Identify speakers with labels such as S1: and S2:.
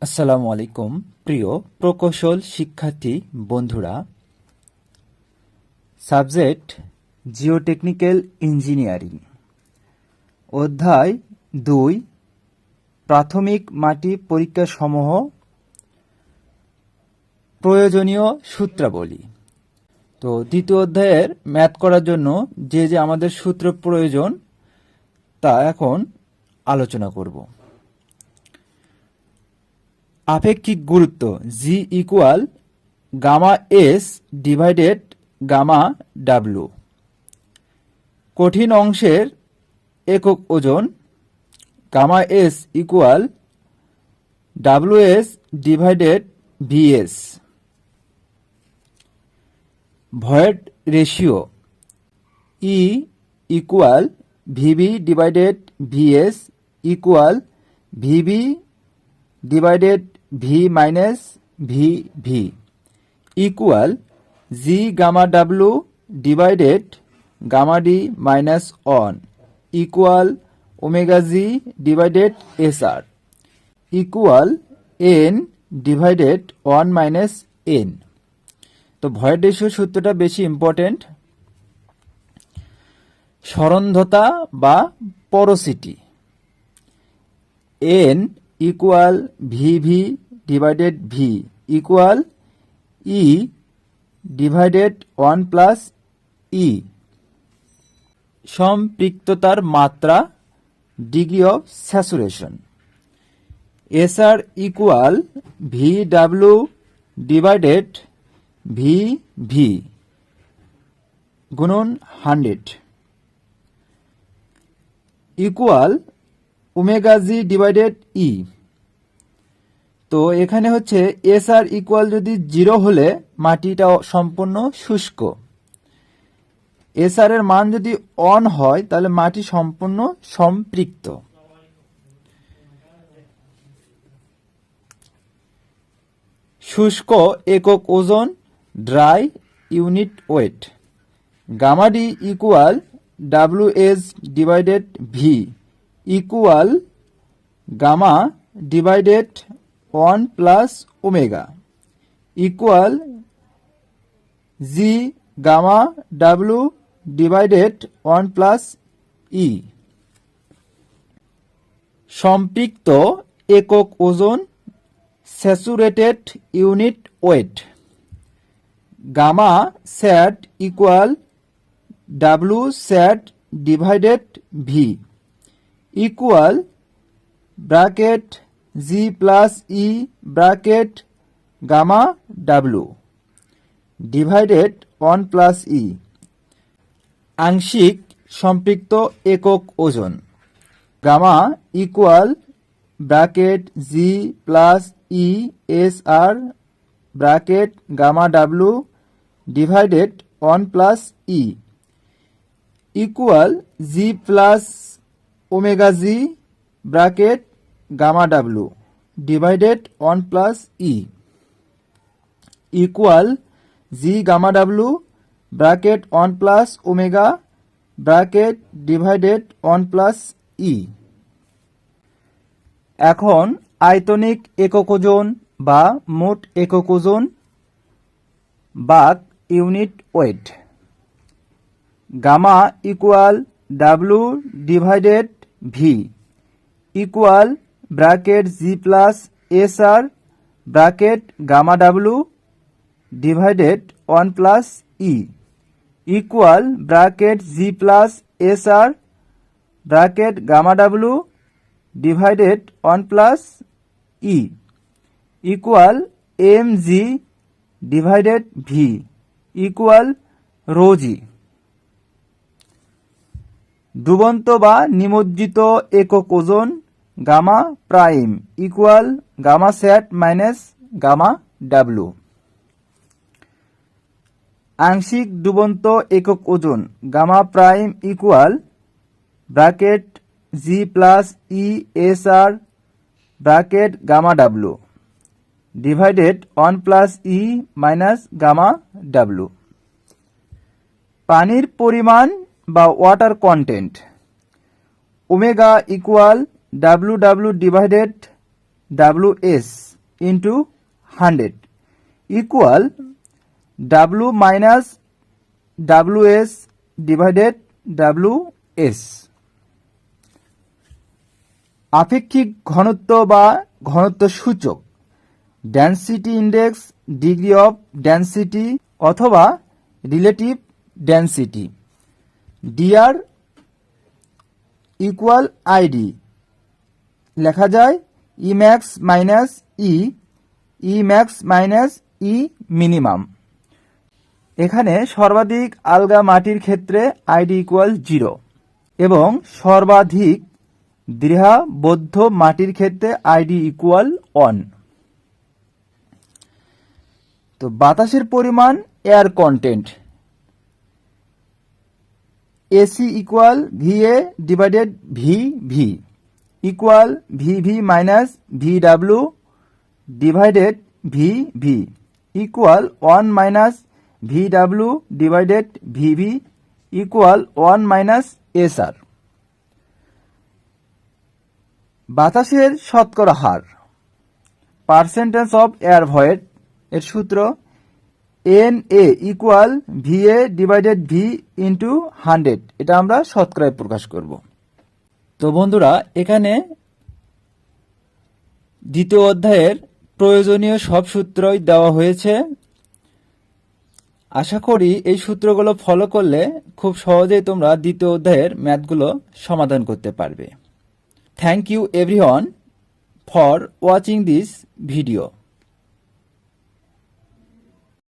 S1: আসসালামু আলাইকুম, প্রিয় প্রকৌশল শিক্ষার্থী বন্ধুরা। Subject, geotechnical engineering. অধ্যায় দুই, প্রাথমিক মাটি পরীক্ষাসমূহ। প্রয়োজনীয় সূত্রাবলী। তো দ্বিতীয় অধ্যায়ের ম্যাথ করার জন্য যে যে আমাদের সূত্র প্রয়োজন, তা এখন আলোচনা করব। আপেক্ষিক গুরুত্ব G equal gamma S divided gamma W কঠিন অংশের একক ওজন gamma S equal W S divided V S void ratio e equal V V divided V S equal V V divided V minus V V equal G gamma W divided gamma D minus one equal omega G divided S R equal N divided one minus N তো void ratio সূত্রটা বেশি important সরন্ধতা বা porosity N equal V V divided V equal e divided one plus e সম্পৃক্ততার মাত্রা degree of saturation. S R equal V W divided V V গুণন hundred equal omega G divided e. তো এখানে হচ্ছে S R equal যদি zero হলে মাটিটা সম্পূর্ণ শুষ্ক। এস আর এর মান যদি অন হয়, তাহলে মাটি সম্পূর্ণ সম্পৃক্ত। শুষ্ক একক ওজন, dry unit weight. Gamma D equal W S divided V equal gamma divided one plus omega equal G gamma W divided one plus e সম্পৃক্ত একক ওজন saturated unit weight. Gamma sat equal W sat divided V. Equal bracket G plus e bracket gamma W divided one plus e আংশিক সম্পৃক্ত একক ওজন। Gamma equal bracket G plus e S R bracket gamma W divided one plus e equal G plus omega G bracket gamma W divided one plus e equal G gamma W bracket one plus omega bracket divided one plus e. এখন আয়তনিক একক ওজন বা মোট একক ওজন bulk unit weight. Gamma equal W divided V equal bracket G plus S R bracket gamma W divided one plus e equal bracket G plus S R bracket gamma W divided one plus e equal M G divided V equal রোজি ডুবন্ত বা নিমজ্জিত একক ওজন gamma prime equal gamma sat minus gamma W. আংশিক ডুবন্ত একক ওজন gamma prime equal bracket G plus e S R bracket gamma W divided one plus e minus gamma W. পানির পরিমাণ বা water content omega equal W W divided W S into hundred equal W minus W S divided W S আপেক্ষিক ঘনত্ব বা ঘনত্ব সূচক density index degree of density অথবা relative density D R equal I D লেখা যায় e max minus e e max minus e minimum এখানে সর্বাধিক আলগা মাটির ক্ষেত্রে আইডি ইকুয়াল জিরো এবং সর্বাধিক দৃঢ়াবদ্ধ মাটির ক্ষেত্রে আইডি ইকুয়াল ওয়ান তো বাতাসের পরিমাণ air content A C equal V A divided V V equal V V minus V W divided V V equal one minus V W divided V V equal one minus S R বাতাসের শতকরা হার percentage of air void এর সূত্র N A equal V A divided V into hundred এটা আমরা শতকরায় প্রকাশ করব। তো বন্ধুরা, এখানে দ্বিতীয় অধ্যায়ের প্রয়োজনীয় সব সূত্রই দেওয়া হয়েছে। আশা করি এই সূত্রগুলো ফলো করলে খুব সহজেই তোমরা দ্বিতীয় অধ্যায়ের ম্যাথগুলো সমাধান করতে পারবে। Thank you everyone for watching this video